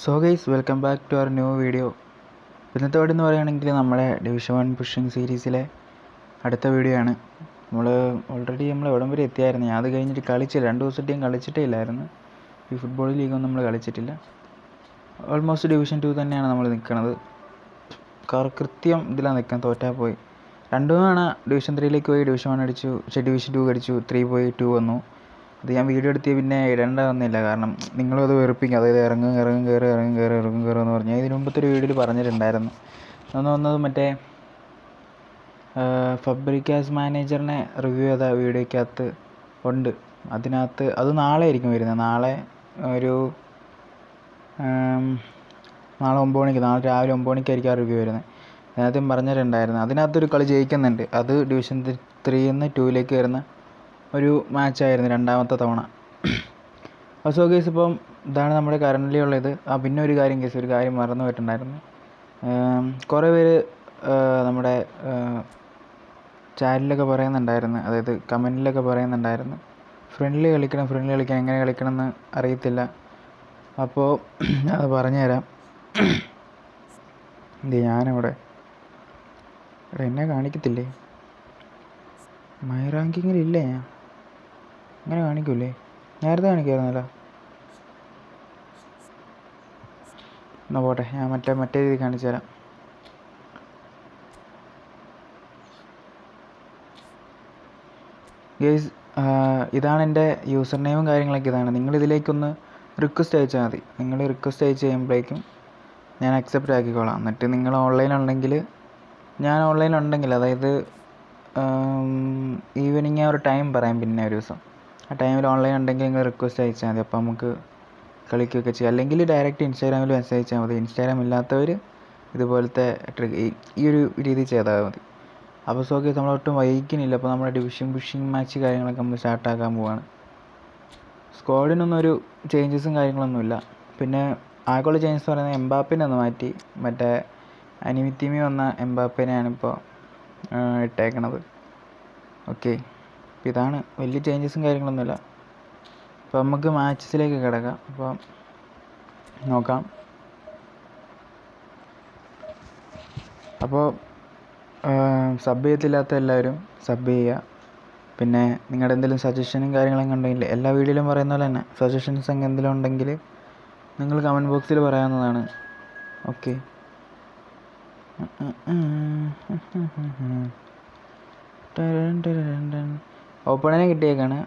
So guys welcome back to our new video ഇന്നത്തെ video എന്ന് പറയുകയാണെങ്കിൽ നമ്മളെ ഡിവിഷൻ വൺ പുഷിംഗ് സീരീസിലെ അടുത്ത വീഡിയോ ആണ്. നമ്മൾ ഓൾറെഡി നമ്മൾ എവിടം വരെ എത്തിയായിരുന്നു? ഞാൻ അത് കഴിഞ്ഞിട്ട് കളിച്ചില്ല രണ്ട് ദിവസത്തെയും കളിച്ചിട്ടേ ഇല്ലായിരുന്നു. ഈ ഫുട്ബോൾ ലീഗൊന്നും നമ്മൾ കളിച്ചിട്ടില്ല. ഓൾമോസ്റ്റ് ഡിവിഷൻ ടു തന്നെയാണ് നമ്മൾ നിൽക്കുന്നത് കൃത്യം ഇതിലാണ് നിൽക്കാൻ തോറ്റാൽ പോയി. രണ്ടു തവണ ഡിവിഷൻ ത്രീയിലേക്ക് പോയി. ഡിവിഷൻ വൺ അടിച്ചു. പക്ഷേ ഡിവിഷൻ ടു അടിച്ചു ത്രീ പോയി ടു വന്നു. അത് ഞാൻ വീഡിയോ എടുത്ത് പിന്നെ ഇടേണ്ട വന്നില്ല കാരണം നിങ്ങളും അത് വെറുപ്പിക്കും. അതായത് ഇറങ്ങും ഇറങ്ങും കയറും ഇറങ്ങും കയറും ഇറങ്ങും കയറും എന്ന് പറഞ്ഞ്. ഇതിന് മുമ്പത്തെ ഒരു വീഡിയോയിൽ പറഞ്ഞിട്ടുണ്ടായിരുന്നു. അന്ന് വന്നത് മറ്റേ ഫബ്രിക്കാസ് മാനേജറിനെ റിവ്യൂ ചെയ്ത വീഡിയോയ്ക്കകത്ത് ഉണ്ട്. അതിനകത്ത് അത് നാളെ ആയിരിക്കും വരുന്നത്. നാളെ ഒരു നാളെ ഒമ്പത് മണിക്ക് നാളെ രാവിലെ ഒമ്പത് മണിക്കായിരിക്കും ആ റിവ്യൂ വരുന്നത്. അതിനകത്തും പറഞ്ഞിട്ടുണ്ടായിരുന്നു. അതിനകത്തൊരു കളി ജയിക്കുന്നുണ്ട്. അത് ഡിവിഷൻ ത്രീയിൽ നിന്ന് ടൂവിലേക്ക് വരുന്ന ഒരു മാച്ചായിരുന്നു രണ്ടാമത്തെ തവണ. സോ കേസ് ഇപ്പം ഇതാണ് നമ്മുടെ കറന്റ്ലി ഉള്ളത്. ആ പിന്നെ ഒരു കാര്യം കേസ് ഒരു കാര്യം മറന്നു പോയിട്ടുണ്ടായിരുന്നു. കുറേ പേര് നമ്മുടെ ചാനലിലൊക്കെ പറയുന്നുണ്ടായിരുന്നു. അതായത് കമന്റിലൊക്കെ പറയുന്നുണ്ടായിരുന്നു. ഫ്രണ്ട്ലി കളിക്കണം ഫ്രണ്ട്ലി കളിക്കണം എങ്ങനെ കളിക്കണം എന്ന് അറിയത്തില്ല. അപ്പോൾ അത് പറഞ്ഞുതരാം. ഇത് ഞാനവിടെ എടാ എന്നെ കാണിക്കത്തില്ലേ? മൈ റാങ്കിങ്ങിലില്ലേ ഞാൻ? അങ്ങനെ കാണിക്കൂലേ നേരത്തെ കാണിക്കായിരുന്നല്ലോ. എന്നാ പോട്ടെ ഞാൻ മറ്റേ മറ്റേ രീതി കാണിച്ചു തരാം. ഗേസ് ഇതാണ് എന്റെ യൂസർ നെയിമും കാര്യങ്ങളൊക്കെ ഇതാണ്. നിങ്ങൾ ഇതിലേക്കൊന്ന് റിക്വസ്റ്റ് അയച്ചാൽ മതി. നിങ്ങൾ റിക്വസ്റ്റ് അയച്ച് കഴിയുമ്പോഴേക്കും ഞാൻ അക്സെപ്റ്റ് ആക്കിക്കോളാം. എന്നിട്ട് നിങ്ങൾ ഓൺലൈൻ ഉണ്ടെങ്കിൽ ഞാൻ ഓൺലൈൻ ഉണ്ടെങ്കിൽ അതായത് ഈവനിങ് ആ ഒരു ടൈം പറയാം പിന്നെ ഒരു ദിവസം. ആ ടൈമിൽ ഓൺലൈൻ ഉണ്ടെങ്കിൽ നിങ്ങൾ റിക്വസ്റ്റ് അയച്ചാൽ മതി. അപ്പോൾ നമുക്ക് കളിക്കുകയൊക്കെ ചെയ്യാം. അല്ലെങ്കിൽ ഡയറക്റ്റ് ഇൻസ്റ്റാഗ്രാമിൽ മെസ്സേജ് അയച്ചാൽ മതി. ഇൻസ്റ്റാഗ്രാം ഇല്ലാത്തവർ ഇതുപോലത്തെ ഈ ഒരു രീതി ചെയ്താൽ മതി. അപ്പോൾ സോ നമ്മൾ ഒട്ടും വൈകിക്കുന്നില്ല. അപ്പോൾ നമ്മുടെ ഡിവിഷൻ ബിഷിംഗ് മാച്ച് കാര്യങ്ങളൊക്കെ നമ്മൾ സ്റ്റാർട്ടാക്കാൻ പോവാണ്. സ്ക്വാഡിനൊന്നും ഒരു ചേഞ്ചസും കാര്യങ്ങളൊന്നുമില്ല പിന്നെ ആകെയുള്ള ചേഞ്ചസ് പറയുന്നത് എംബാപ്പിനെ ഒന്ന് മാറ്റി. മറ്റേ അനിമിത്തിമി വന്ന എംബാപ്പിനെയാണ് ഇപ്പോൾ ഇട്ടേക്കണത്. ഓക്കെ ഇതാണ് വലിയ ചേഞ്ചസും കാര്യങ്ങളൊന്നുമില്ല. അപ്പോൾ നമുക്ക് മാച്ചസിലേക്ക് കിടക്കാം. അപ്പം നോക്കാം. അപ്പോൾ സബ് ചെയ്യത്തില്ലാത്ത എല്ലാവരും സബ് ചെയ്യുക. പിന്നെ നിങ്ങളുടെ എന്തെങ്കിലും സജഷനും കാര്യങ്ങളൊക്കെ ഉണ്ടെങ്കിൽ എല്ലാ വീഡിയോയിലും പറയുന്ന പോലെ തന്നെ സജഷൻസ് എന്തെങ്കിലും ഉണ്ടെങ്കിൽ നിങ്ങൾ കമന്റ് ബോക്സിൽ പറയാവുന്നതാണ്. ഓക്കെ ഓപ്പണിനെ കിട്ടിയേക്കാണ്.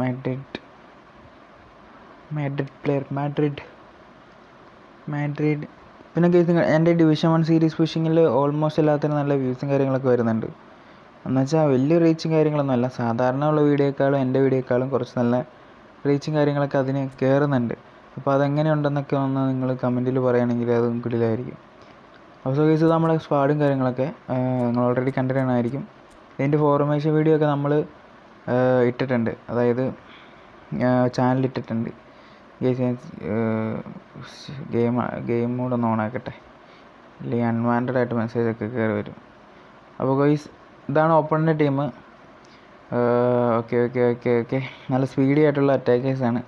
Madrid. Madrid player Madrid. Madrid. പിന്നെ കേസ് എന്റെ ഡിവിഷൻ വൺ സീരീസ് പുഷിങ്ങിൽ ഓൾമോസ്റ്റ് എല്ലാത്തിനും നല്ല വ്യൂസും കാര്യങ്ങളൊക്കെ വരുന്നുണ്ട്. എന്നുവെച്ചാൽ വലിയ റീച്ചും കാര്യങ്ങളൊന്നും അല്ല. സാധാരണ ഉള്ള വീഡിയോക്കാളും എന്റെ വീഡിയോക്കാളും കുറച്ച് നല്ല റീച്ചും കാര്യങ്ങളൊക്കെ അതിന് കയറുന്നുണ്ട് അപ്പോൾ അതെങ്ങനെയുണ്ടെന്നൊക്കെ ഒന്ന് നിങ്ങൾ കമന്റിൽ പറയുകയാണെങ്കിൽ അതും കിടിലായിരിക്കും. അപ്പോൾ സോ കേസ് നമ്മുടെ സ്ക്വാഡും കാര്യങ്ങളൊക്കെ നിങ്ങൾ ഓൾറെഡി കണ്ടിട്ടായിരിക്കും ഇതിന്റെ ഫോർമേഷൻ വീഡിയോ ഒക്കെ നമ്മൾ ഇട്ടിട്ടുണ്ട്. അതായത് ചാനൽ ഇട്ടിട്ടുണ്ട്. ഗെയിം ഗെയിം മോഡ് ഒന്ന് ഓണാക്കട്ടെ അല്ലെങ്കിൽ അൺവാണ്ടഡ് ആയിട്ട് മെസ്സേജ് ഒക്കെ കയറി വരും. അപ്പോൾ ഗൈസ് ഇതാണ് ഓപ്പണിന്റെ team okay okay okay okay നല്ല സ്പീഡി ആയിട്ടുള്ള അറ്റാക്കേഴ്സ് ആണ്.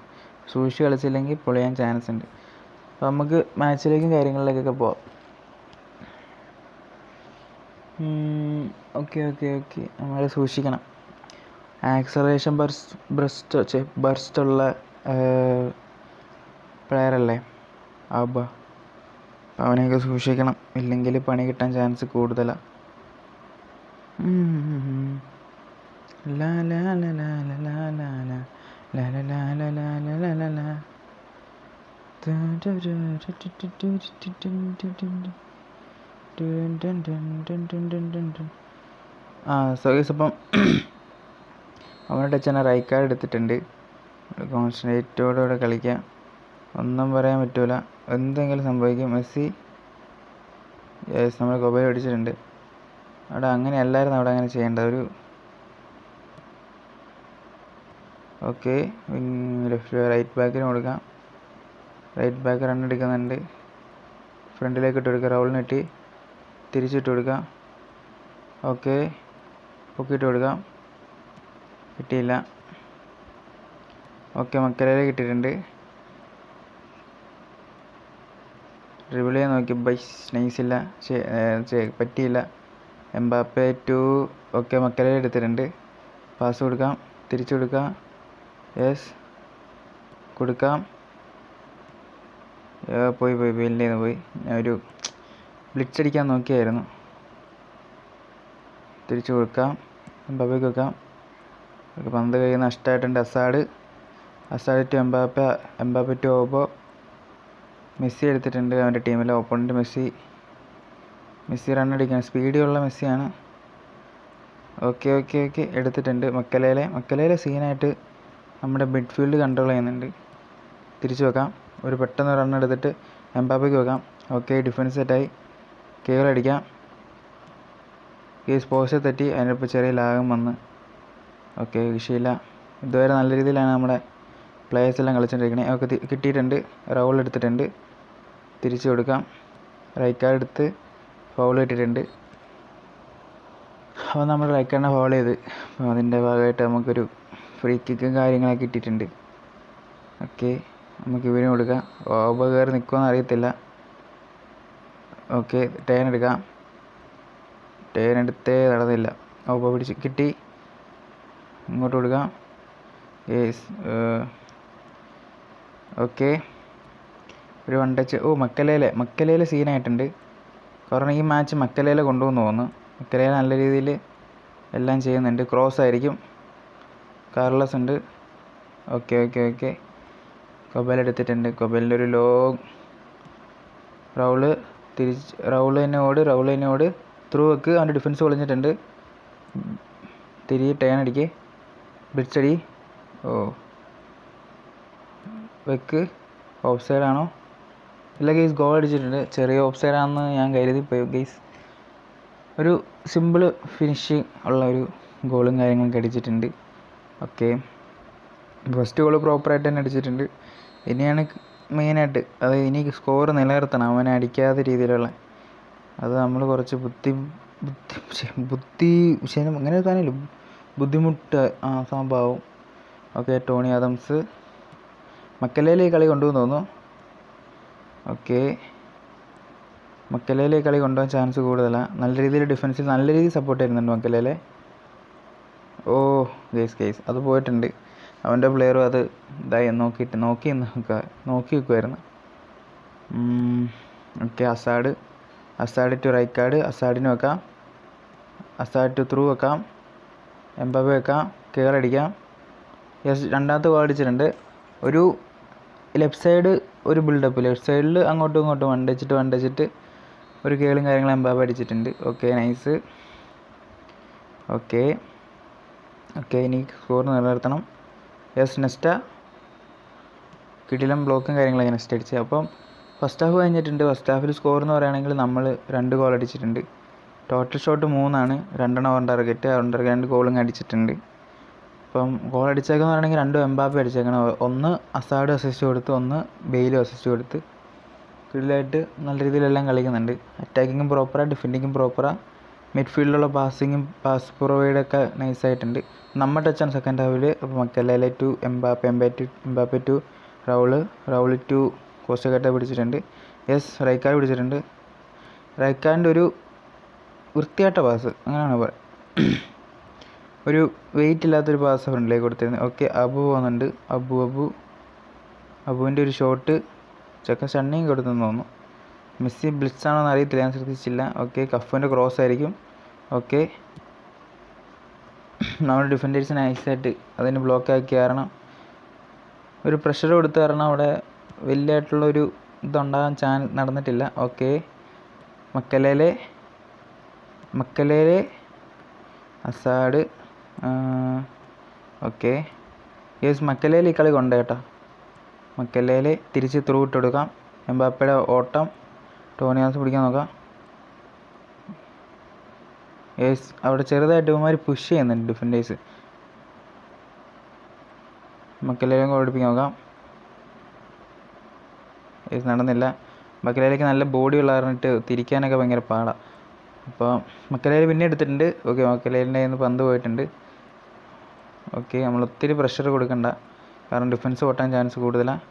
സൂക്ഷിച്ച് കളിച്ചില്ലെങ്കിൽ പൊളിയാൻ ചാൻസ് ഉണ്ട്. അപ്പോൾ നമുക്ക് മാച്ചിലേക്കും കാര്യങ്ങളിലേക്കൊക്കെ പോവാം. ഓക്കെ ഓക്കെ ഓക്കെ നമ്മൾ സൂക്ഷിക്കണം ആക്സലേഷൻ ബർസ് ബ്രസ്റ്റ് ബർസ്റ്റുള്ള പ്ലെയറല്ലേ ആബ അപ്പം അവനെയൊക്കെ സൂക്ഷിക്കണം ഇല്ലെങ്കിൽ പണി കിട്ടാൻ ചാൻസ് കൂടുതലാണ് ആ സോഗീസ് അപ്പം അവനോട് അച്ഛനെ റൈറ്റ് കാർഡ് എടുത്തിട്ടുണ്ട്. കോൺസെൻട്രേറ്റോടുകൂടെ കളിക്കാം ഒന്നും പറയാൻ പറ്റൂല. എന്തെങ്കിലും സംഭവിക്കും. മെസ്സി യെസ് നമ്മൾ കൊബൈൽ അടിച്ചിട്ടുണ്ട് അവിടെ അങ്ങനെ അല്ലായിരുന്നു അവിടെ അങ്ങനെ ചെയ്യേണ്ട ഒരു ഓക്കെ ലെഫ്റ്റ് റൈറ്റ് ബാക്കിന് കൊടുക്കാം. റൈറ്റ് ബാക്ക് റൺ എടുക്കുന്നുണ്ട്. ഫ്രണ്ടിലേക്ക് ഇട്ട് കൊടുക്കുക റൗളിന് തിരിച്ചിട്ട് കൊടുക്കാം. ഓക്കെ പൊക്കിയിട്ട് കൊടുക്കാം. കിട്ടിയില്ല. ഓക്കെ മക്കരേല കിട്ടിയിട്ടുണ്ട്. ഡ്രിബിൾ ചെയ്യാൻ നോക്കി. ബൈസ് നൈസില്ല പറ്റിയില്ല. എംബാപ്പെ ടു ഓക്കെ മക്കളെ എടുത്തിട്ടുണ്ട്. പാസ് കൊടുക്കാം. തിരിച്ചു കൊടുക്കാം. യെസ് കൊടുക്കാം. പോയി പോയി പോയി. ഇല്ലേന്ന് പോയി. ഒരു ബ്ലിറ്റ്സ് അടിക്കാൻ നോക്കിയായിരുന്നു. തിരിച്ചു കൊടുക്കാം. എംബാപ്പയ്ക്ക് ഒരു പന്ത് കൈ നഷ്ടമായിട്ടുണ്ട് Hazard. Hazard to Mbappe Mbappe to oboe. Messi എടുത്തിട്ടുണ്ട് അവന്റെ ടീമിലെ ഓപ്പോണന്റ് മെസ്സി. മെസ്സി അടിക്കാൻ സ്പീഡിയുള്ള മെസ്സിയാണ്. ഓക്കെ ഓക്കെ ഓക്കെ എടുത്തിട്ടുണ്ട് മക്കലയിലെ മക്കലയിലെ സീനായിട്ട് നമ്മുടെ മിഡ്ഫീൽഡ് കൺട്രോൾ ചെയ്യുന്നുണ്ട്. തിരിച്ചു വെക്കാം. ഒരു പെട്ടെന്ന് റൺ എടുത്തിട്ട് എംബാപ്പയ്ക്ക് വെക്കാം. ഓക്കെ ഡിഫൻസ് സെറ്റായി കെയർ അടിക്കാം. കേസ് പോസ്റ്റ് തെറ്റി അതിനിപ്പോൾ ചെറിയ ലാഗം വന്ന്. ഓക്കെ വിഷയമില്ല. ഇതുവരെ നല്ല രീതിയിലാണ് നമ്മുടെ പ്ലേയേഴ്സ് എല്ലാം കളിച്ചുകൊണ്ടിരിക്കണേ ഒക്കെ കിട്ടിയിട്ടുണ്ട്. റൗൾ എടുത്തിട്ടുണ്ട്. തിരിച്ചു കൊടുക്കാം. റൈറ്റ് കാർഡ് എടുത്ത് ഫൗൾ കിട്ടിയിട്ടുണ്ട് അപ്പോൾ നമ്മൾ റൈറ്റ് കാർഡിനെ ഫൗൾ ചെയ്ത് അപ്പോൾ അതിന്റെ ഭാഗമായിട്ട് നമുക്കൊരു ഫ്രീ കിക്കും കാര്യങ്ങളൊക്കെ കിട്ടിയിട്ടുണ്ട്. ഓക്കെ നമുക്ക് ഇവരും കൊടുക്കാം. ഓബ കയറി നിൽക്കുമെന്ന് അറിയത്തില്ല. ഓക്കെ ടേൺ എടുക്കാം. ടേൺ എടുത്തേ നടന്നില്ല. അപ്പോൾ പിടിച്ച് കിട്ടി. ഇങ്ങോട്ട് കൊടുക്കാം. യേസ് ഓക്കെ ഒരു വൺ ടച്ച് ഓ മക്കലേലെ. മക്കലയിലെ സീനായിട്ടുണ്ട് കാരണം ഈ മാച്ച് മക്കലയിലെ കൊണ്ടുവന്ന് തോന്നുന്നു. മക്കലയിലെ നല്ല രീതിയിൽ എല്ലാം ചെയ്യുന്നുണ്ട്. ക്രോസ് ആയിരിക്കും. കാർലസ് ഉണ്ട്. ഓക്കെ ഓക്കെ ഓക്കെ കൊബൽ എടുത്തിട്ടുണ്ട്. കൊബലിന്റെ ഒരു ലോങ് റൗൾ തിരിച്ച് റൗൾ തന്നെ ത്രൂ വെക്ക് അവന്റെ ഡിഫൻസ് കളഞ്ഞിട്ടുണ്ട് തിരികെ ടേൺ അടിക്ക്. അടി. ഓ. വെക്ക്. ഓഫ് സൈഡ് ആണോ? ഇല്ല ഗെയ്സ് ഗോൾ അടിച്ചിട്ടുണ്ട്. ചെറിയ ഓഫ് സൈഡ് ആണെന്ന് ഞാൻ കരുതി പോയി ഗെയ്സ് ഒരു സിമ്പിൾ ഫിനിഷ് ഉള്ള ഒരു ഗോളും കാര്യങ്ങളൊക്കെ അടിച്ചിട്ടുണ്ട്. ഓക്കെ ഫസ്റ്റ് ഗോൾ പ്രോപ്പറായിട്ട് തന്നെ അടിച്ചിട്ടുണ്ട്. ഇനിയാണ് മെയിനായിട്ട് അതായത് ഇനി സ്കോർ നിലനിർത്തണം. അവനെ അടിക്കാത്ത രീതിയിലുള്ള അത് നമ്മൾ കുറച്ച് ബുദ്ധി ബുദ്ധി ബുദ്ധി ശരി അങ്ങനെ കാണില്ല ബുദ്ധിമുട്ട് ആ സംഭവം ഓക്കെ ടോണി ആദംസ് മക്കലയിലെ കളി കൊണ്ടുവന്ന് തോന്നുന്നു. ഓക്കെ. മക്കലയിലെ കളി കൊണ്ടുപോകാൻ ചാൻസ് കൂടുതലാണ് നല്ല രീതിയിൽ ഡിഫൻസിൽ നല്ല രീതിയിൽ സപ്പോർട്ട് ചെയ്യുന്നുണ്ട് മക്കലയിലെ ഓ ഗേസ് കേസ് അത് പോയിട്ടുണ്ട്. അവന്റെ പ്ലെയറും അത് ഇതായി നോക്കിയിട്ട് നോക്കി നോക്കുക നോക്കി നിൽക്കുമായിരുന്നു okay Hazard. Hazard to right card അസാഡിന് വെക്കാം. അസാഡ് ടു ത്രൂ വെക്കാം. എംബബ് വെക്കാം. കെയർ അടിക്കാം. യെസ് രണ്ടാമത്തെ ഗോൾ അടിച്ചിട്ടുണ്ട് ഒരു ലെഫ്റ്റ് സൈഡ് ഒരു ബിൽഡപ്പ് ലെഫ്റ്റ് സൈഡിൽ അങ്ങോട്ടും ഇങ്ങോട്ടും വണ്ടച്ചിട്ട് വണ്ടച്ചിട്ട് ഒരു കേളും കാര്യങ്ങളും എംബാബ് അടിച്ചിട്ടുണ്ട്. ഓക്കെ നൈസ് ഓക്കെ ഓക്കെ ഇനി സ്കോർ നിലനിർത്തണം. യെസ് നെസ്റ്റ കിടിലം ബ്ലോക്കും കാര്യങ്ങളൊക്കെ നെസ്റ്റ് അടിച്ച്. അപ്പം ഫസ്റ്റ് ഹാഫ് കഴിഞ്ഞിട്ടുണ്ട്. ഫസ്റ്റ് ഹാഫിൽ സ്കോർ എന്ന് പറയുകയാണെങ്കിൽ നമ്മൾ രണ്ട് ഗോൾ അടിച്ചിട്ടുണ്ട്. ടോട്ടൽ ഷോട്ട് മൂന്നാണ്. രണ്ടെണ്ണം ഓൺ ടാർഗറ്റ് ഓൺ ടാർഗറ്റ് രണ്ട് ഗോളും അടിച്ചിട്ടുണ്ട്. അപ്പം ഗോൾ അടിച്ചേക്കെന്ന് പറയുകയാണെങ്കിൽ രണ്ടും എംബാപ്പി അടിച്ചേക്കണം. ഒന്ന് അസാഡ് അസിസ്റ്റ് കൊടുത്ത് ഒന്ന് ബെയിലും അസിസ്റ്റ് കൊടുത്ത്. ഫീൽഡായിട്ട് നല്ല രീതിയിലെല്ലാം കളിക്കുന്നുണ്ട്. അറ്റാക്കിങ്ങും പ്രോപ്പറാണ് ഡിഫെൻഡിങ്ങും പ്രോപ്പറാണ് മിഡ്ഫീൽഡിലുള്ള പാസിങ്ങും പാസ് പ്രൊവൈഡൊക്കെ നൈസായിട്ടുണ്ട് നമ്മൾ ടച്ചാണ് സെക്കൻഡ് ഹാഫിൽ അപ്പോൾ Makelele to Mbappe Mbappe to Mbappe to Raul Raul to Costacurta പിടിച്ചിട്ടുണ്ട്. യെസ് റൈക്കാർ പിടിച്ചിട്ടുണ്ട്. റൈക്കാറിന്റെ ഒരു വൃത്തിയായിട്ട പാസ് അങ്ങനെയാണ് പറയുക ഒരു വെയിറ്റ് ഇല്ലാത്തൊരു പാസ് ഫ്രണ്ടിലേക്ക് കൊടുത്തിരുന്നു. ഓക്കെ അബു പോകുന്നുണ്ട് അബു അബു. അബുവിന്റെ ഒരു ഷോട്ട് ചെക്കൻ ഷണ്ണിയും കൊടുത്തെന്ന് തോന്നുന്നു. മെസ്സി എന്ന് അറിയത്തില്ല ഞാൻ ശ്രദ്ധിച്ചില്ല. ഓക്കെ കഫുവിന്റെ ക്രോസ് ആയിരിക്കും. ഓക്കെ നമ്മുടെ ഡിഫൻഡേഴ്സ് നൈസായിട്ട് അതിന് ബ്ലോക്കാക്കി കാരണം ഒരു പ്രഷർ കൊടുത്ത് കാരണം അവിടെ വലിയതായിട്ടുള്ള ഒരു ഇതുണ്ടാകാൻ ചാൻ നടന്നിട്ടില്ല. Okay. Makelele Makelele Hazard. Okay. Yes Makelele ഈ കളി കൊണ്ട് കേട്ടോ. മക്കലേലെ തിരിച്ച് ത്രൂ ഇട്ട് കൊടുക്കാം എംബാപ്പയുടെ ഓട്ടം ടോണിയാസ് പിടിക്കാൻ നോക്കാം. യെസ് അവിടെ ചെറുതായിട്ട് ഇവന്മാർ പുഷ് ചെയ്യുന്നുണ്ട് ഡിഫൻഡേഴ്സ്. മക്കലേലെ ഓടിപ്പിക്കാൻ നോക്കാം. യെസ് നടന്നില്ല. മക്കലയിലേക്ക് നല്ല ബോഡി ഉള്ള പറഞ്ഞിട്ട് തിരിക്കാനൊക്കെ ഭയങ്കര പാടാണ് അപ്പോൾ മക്കലയിൽ പിന്നെ എടുത്തിട്ടുണ്ട്. ഓക്കെ മക്കലേലിന്റെ കയ്യിൽ നിന്ന് പന്ത് പോയിട്ടുണ്ട്. ഓക്കെ നമ്മൾ ഒത്തിരി പ്രഷർ കൊടുക്കണ്ട. കാരണം ഡിഫൻസ് പൊട്ടാൻ ചാൻസ് കൂടുതലാണ്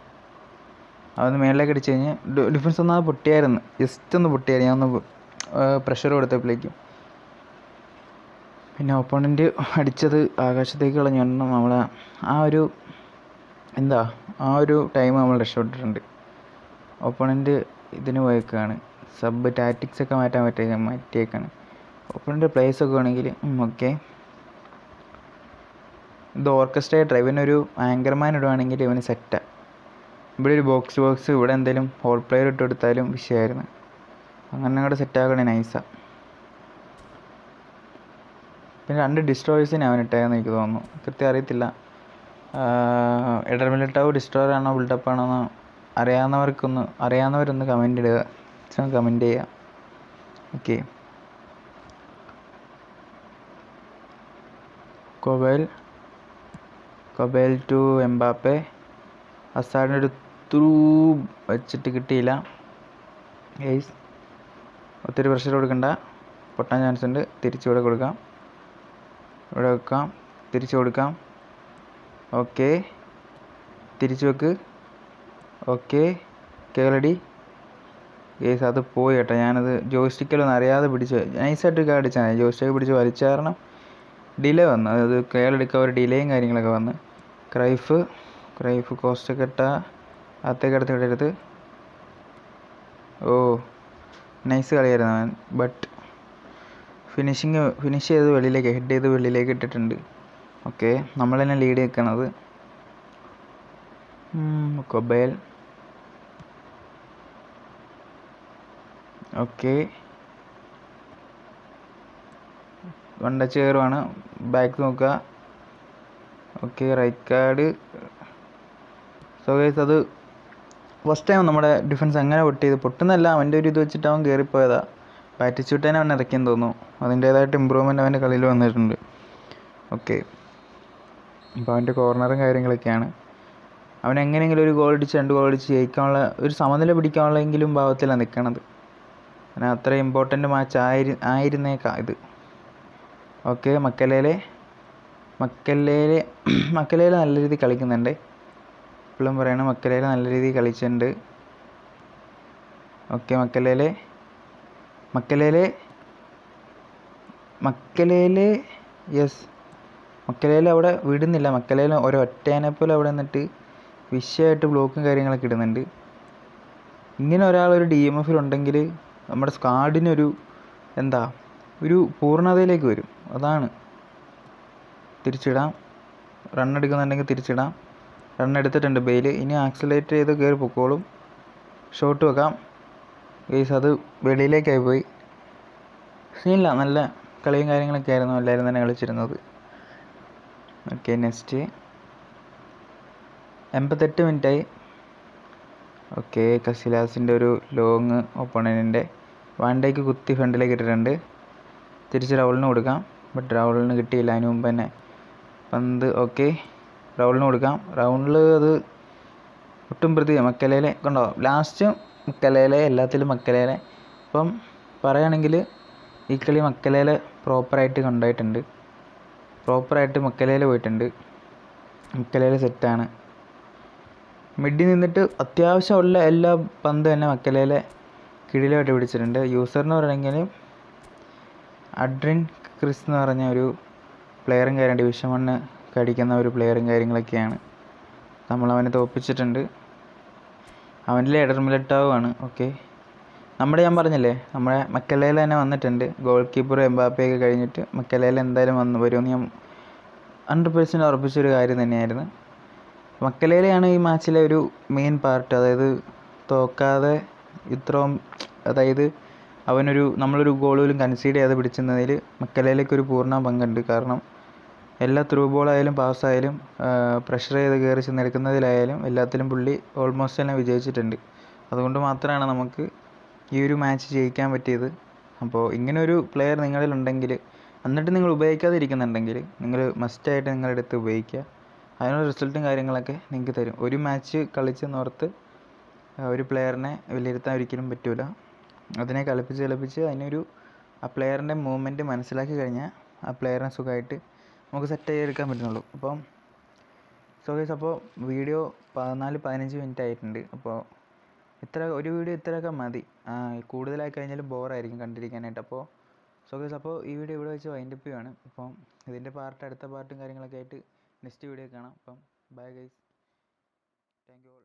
അതൊന്ന് മേളിലേക്ക് അടിച്ച് കഴിഞ്ഞാൽ ഡിഫൻസ് ഒന്നാ പൊട്ടിയായിരുന്നു. ജസ്റ്റ് ഒന്ന് പൊട്ടിയായിരുന്നു. ഞാൻ ഒന്ന് പ്രഷർ കൊടുത്തപ്പോഴേക്കും പിന്നെ ഓപ്പോണന്റ് അടിച്ചത് ആകാശത്തേക്ക് കളഞ്ഞു. നമ്മളെ ആ ഒരു എന്താ ആ ഒരു ടൈം നമ്മൾ രക്ഷപ്പെട്ടിട്ടുണ്ട്. ഓപ്പോണന്റ് ഇതിന് പോയേക്കാണ്. സബ് ടാറ്റിക്സ് ഒക്കെ മാറ്റാൻ പറ്റിയ മാറ്റിയേക്കാണ്. ഓപ്പോണന്റ് പ്ലേസ് ഒക്കെ ആണെങ്കിൽ ഓക്കെ ഇത് ഓർക്കസ്ട്രേറ്റർ ഇവനൊരു ആങ്കർമാൻ ഇടുവാണെങ്കിൽ ഇവന് സെറ്റാണ് ഇവിടെ ഒരു ബോക്സ് ബോക്സ് ഇവിടെ എന്തെങ്കിലും ഹോൾ പ്ലെയർ ഇട്ട് കൊടുത്താലും വിഷയമായിരുന്നു. അങ്ങനെ അങ്ങോട്ട് സെറ്റാക്കണേ നൈസാണ് പിന്നെ രണ്ട് ഡിസ്ട്രോയേഴ്സിനെ അവൻ ഇട്ടേന്ന് എനിക്ക് തോന്നുന്നു. കൃത്യം അറിയത്തില്ല. എഡർമിലിട്ടാവ് ഡിസ്ട്രോയർ ആണോ ബിൽഡപ്പ് ആണോ എന്ന് അറിയാവുന്നവർക്കൊന്ന് അറിയാവുന്നവരൊന്ന് കമന്റ് ഇടുക. കമന്റ് ചെയ്യുക ഓക്കെ കൊബേൽ കൊബേൽ ടു എംബാപ്പെ. അസാറിന്റെ ഒരു ത്രൂ വെച്ചിട്ട് കിട്ടിയില്ല. ഏയ്സ് ഒത്തിരി പ്രഷർ കൊടുക്കണ്ട. പൊട്ടാൻ ചാൻസ് ഉണ്ട്. തിരിച്ചു ഇവിടെ കൊടുക്കാം. ഇവിടെ വെക്കാം. തിരിച്ചു കൊടുക്കാം. ഓക്കെ തിരിച്ചു വെക്ക്. ഓക്കെ കേളടി. ഗേസ് അത് പോയി കേട്ടോ. ഞാനത് ജോയിസ്റ്റിക്കലൊന്നും അറിയാതെ പിടിച്ച് നൈസായിട്ട് അടിച്ചാൽ ജോയിസ്റ്റിക്ക് പിടിച്ച് വലിച്ച കാരണം ഡിലേ വന്നു. അതായത് കേളെടുക്കാൻ ഒരു ഡിലേയും കാര്യങ്ങളൊക്കെ വന്ന്. ക്രൈഫ് ക്രൈഫ് കോസ്റ്റ് കെട്ട അത്തേക്ക് അടുത്ത് വിടരുത്. ഓ നൈസ് കളിയായിരുന്നു അവൻ. ബട്ട് ഫിനിഷിങ് ഫിനിഷ് ചെയ്ത് വെളിയിലേക്ക് ഹെഡ് ചെയ്ത് വെളിയിലേക്ക് ഇട്ടിട്ടുണ്ട്. ഓക്കെ നമ്മൾ തന്നെ ലീഡ് നിൽക്കണത് കൊബേൽ. ഓക്കെ. വണ്ട ചേറുവാണ് ബാക്ക് നോക്കുക okay right card so guys അത് ഫസ്റ്റ് ടൈം നമ്മുടെ ഡിഫൻസ് അങ്ങനെ പൊട്ടിയത്. പൊട്ടുന്നല്ല അവന്റെ ഒരു ഇത് വെച്ചിട്ട് അവൻ കയറിപ്പോയതാ പാറ്റിച്ചൂട്ടേനെ അവൻ ഇറക്കിയെന്ന് തോന്നുന്നു. അതിന്റേതായിട്ട് ഇമ്പ്രൂവ്മെന്റ് അവന്റെ കളിയിൽ വന്നിട്ടുണ്ട്. ഓക്കെ. അപ്പോൾ അവന്റെ കോർണറും കാര്യങ്ങളൊക്കെയാണ്. അവൻ എങ്ങനെയെങ്കിലും ഒരു ഗോൾ അടിച്ച് രണ്ട് ഗോൾ അടിച്ച് ജയിക്കാനുള്ള ഒരു സമനില പിടിക്കാനുള്ളെങ്കിലും ഭാവത്തിലാണ് നിൽക്കണത് അങ്ങനെ അത്ര ഇമ്പോർട്ടന്റ് മാച്ച് ആയിരു ആയിരുന്നേക്കാം ഇത്. ഓക്കെ മക്കലേലെ മക്കല്ലേലെ മക്കലേലെ നല്ല രീതിയിൽ കളിക്കുന്നുണ്ട്. ഇപ്പോഴും പറയണം മക്കലേലെ നല്ല രീതിയിൽ കളിച്ചിട്ടുണ്ട് ഓക്കെ മക്കലേലെ മക്കലേലെ മക്കലേലെ യെസ് മക്കലേലെ അവിടെ വിടുന്നില്ല. മക്കലേലെ ഒരൊറ്റേനെ പോലെ അവിടെ നിന്നിട്ട് വിഷയമായിട്ട് ബ്ലോക്കും കാര്യങ്ങളൊക്കെ ഇടുന്നുണ്ട്. ഇങ്ങനെ ഒരാൾ ഒരു ഡി എം എഫിൽ ഉണ്ടെങ്കിൽ നമ്മുടെ സ്കാഡിനൊരു എന്താ ഒരു പൂർണതയിലേക്ക് വരും. അതാണ്. തിരിച്ചിടാം. റണ്ണെടുക്കുന്നുണ്ടെങ്കിൽ തിരിച്ചിടാം. റണ്ണെടുത്തിട്ടുണ്ട് ബെയിൽ. ഇനി ആക്സിലേറ്റ് ചെയ്ത് കയറി പൊക്കോളും. ഷോട്ട് വെക്കാം. ഗെയ്സ് അത് വെളിയിലേക്കായി പോയി. സീനില്ല. നല്ല കളിയും കാര്യങ്ങളൊക്കെ ആയിരുന്നു എല്ലാവരും തന്നെ കളിച്ചിരുന്നത്. ഓക്കെ നെക്സ്റ്റ് എൺപത്തെട്ട് മിനിറ്റായി ഓക്കെ കസിലാസിന്റെ ഒരു ലോങ് ഓപ്പണന്റിന്റെ വാണ്ടേക്ക് കുത്തി ഫ്രണ്ടിലേക്ക് ഇട്ടിട്ടുണ്ട്. തിരിച്ച് റൗളിന് കൊടുക്കാം. ബട്ട് റൗളിന് കിട്ടിയില്ല. അതിന് മുമ്പ് തന്നെ പന്ത് ഓക്കെ റൗളിന് കൊടുക്കാം. റൗണ്ടിൽ അത് ഒട്ടും പ്രതി മക്കലേലെ കണ്ടോ? ലാസ്റ്റ് മക്കലേലെ എല്ലാത്തിലും മക്കലേലെ. അപ്പം പറയുകയാണെങ്കിൽ ഈ കളി മക്കലേലെ പ്രോപ്പറായിട്ട് കൊണ്ടുപോയിട്ടുണ്ട് പ്രോപ്പറായിട്ട് മക്കലേലെ പോയിട്ടുണ്ട്. മക്കലേലെ സെറ്റാണ് മിഡിൽ നിന്നിട്ട് അത്യാവശ്യമുള്ള എല്ലാ പന്ത് തന്നെ മക്കലയിലെ കിടിലായിട്ട് പിടിച്ചിട്ടുണ്ട്. യൂസർ എന്ന് പറയണമെങ്കിൽ അഡ്രിൻ ക്രിസ് എന്ന് പറഞ്ഞ ഒരു പ്ലെയറും കാര്യം ഡിവിഷൻ വണ്ണ് കടിക്കുന്ന ഒരു പ്ലെയറും കാര്യങ്ങളൊക്കെയാണ്. നമ്മൾ അവനെ തോൽപ്പിച്ചിട്ടുണ്ട് അവന്റെ എഡർമിലട്ടാവുമാണ് ഓക്കെ നമ്മുടെ ഞാൻ പറഞ്ഞില്ലേ നമ്മുടെ മക്കലയിൽ തന്നെ വന്നിട്ടുണ്ട്. ഗോൾ കീപ്പർ എംബാപ്പയൊക്കെ കഴിഞ്ഞിട്ട് മക്കലയിൽ എന്തായാലും വന്ന് വരുമെന്ന് ഞാൻ ഹൺഡ്രഡ് പേഴ്സന്റ് ഉറപ്പിച്ചൊരു കാര്യം തന്നെയായിരുന്നു. മക്കലയിലെയാണ് ഈ മാച്ചിലെ ഒരു മെയിൻ പാർട്ട് അതായത് തോക്കാതെ ഇത്രയും അതായത് അവനൊരു നമ്മളൊരു ഗോൾ പോലും കൺസീഡ് ചെയ്യാതെ പിടിച്ചെന്നതിൽ മക്കലയിലേക്ക് ഒരു പൂർണ പങ്കുണ്ട്. കാരണം എല്ലാ ത്രൂ ബോളായാലും പാസ്സായാലും പ്രഷർ ചെയ്ത് കയറി ചെന്നെടുക്കുന്നതിലായാലും എല്ലാത്തിലും പുള്ളി ഓൾമോസ്റ്റ് തന്നെ വിജയിച്ചിട്ടുണ്ട്. അതുകൊണ്ട് മാത്രമാണ് നമുക്ക് ഈ ഒരു മാച്ച് ജയിക്കാൻ പറ്റിയത്. അപ്പോൾ ഇങ്ങനൊരു പ്ലെയർ നിങ്ങളിലുണ്ടെങ്കിൽ എന്നിട്ട് നിങ്ങൾ ഉപയോഗിക്കാതിരിക്കുന്നുണ്ടെങ്കിൽ നിങ്ങൾ മസ്റ്റായിട്ട് നിങ്ങളുടെ അടുത്ത് ഉപയോഗിക്കുക. അതിനുള്ള റിസൾട്ടും കാര്യങ്ങളൊക്കെ നിങ്ങൾക്ക് തരും. ഒരു മാച്ച് കളിച്ചെന്നോർത്ത് ഒരു പ്ലെയറിനെ വിലയിരുത്താൻ ഒരിക്കലും പറ്റില്ല അതിനെ കളിപ്പിച്ച് കളിപ്പിച്ച് അതിനൊരു ആ പ്ലെയറിന്റെ മൂവ്മെന്റ് മനസ്സിലാക്കി കഴിഞ്ഞാൽ ആ പ്ലെയറിനെ സുഖമായിട്ട് നമുക്ക് സെറ്റ് ചെയ്തെടുക്കാൻ പറ്റുന്നുള്ളൂ. അപ്പം സോ ഗൈസ് അപ്പോൾ വീഡിയോ പതിനാല് പതിനഞ്ച് മിനിറ്റ് ആയിട്ടുണ്ട്. അപ്പോൾ ഇത്ര ഒരു വീഡിയോ ഇത്രയൊക്കെ മതി. കൂടുതലായി കഴിഞ്ഞാലും ബോറായിരിക്കും കണ്ടിരിക്കാനായിട്ട്. അപ്പോൾ സോ ഗൈസ് അപ്പോൾ ഈ വീഡിയോ ഇവിടെ വെച്ച് വൈൻഡപ്പ് ചെയ്യുവാണ്. അപ്പം ഇതിന്റെ പാർട്ട് അടുത്ത പാർട്ടും കാര്യങ്ങളൊക്കെ ആയിട്ട് നെക്സ്റ്റ് വീഡിയോ കാണാം. അപ്പം bye guys thank you all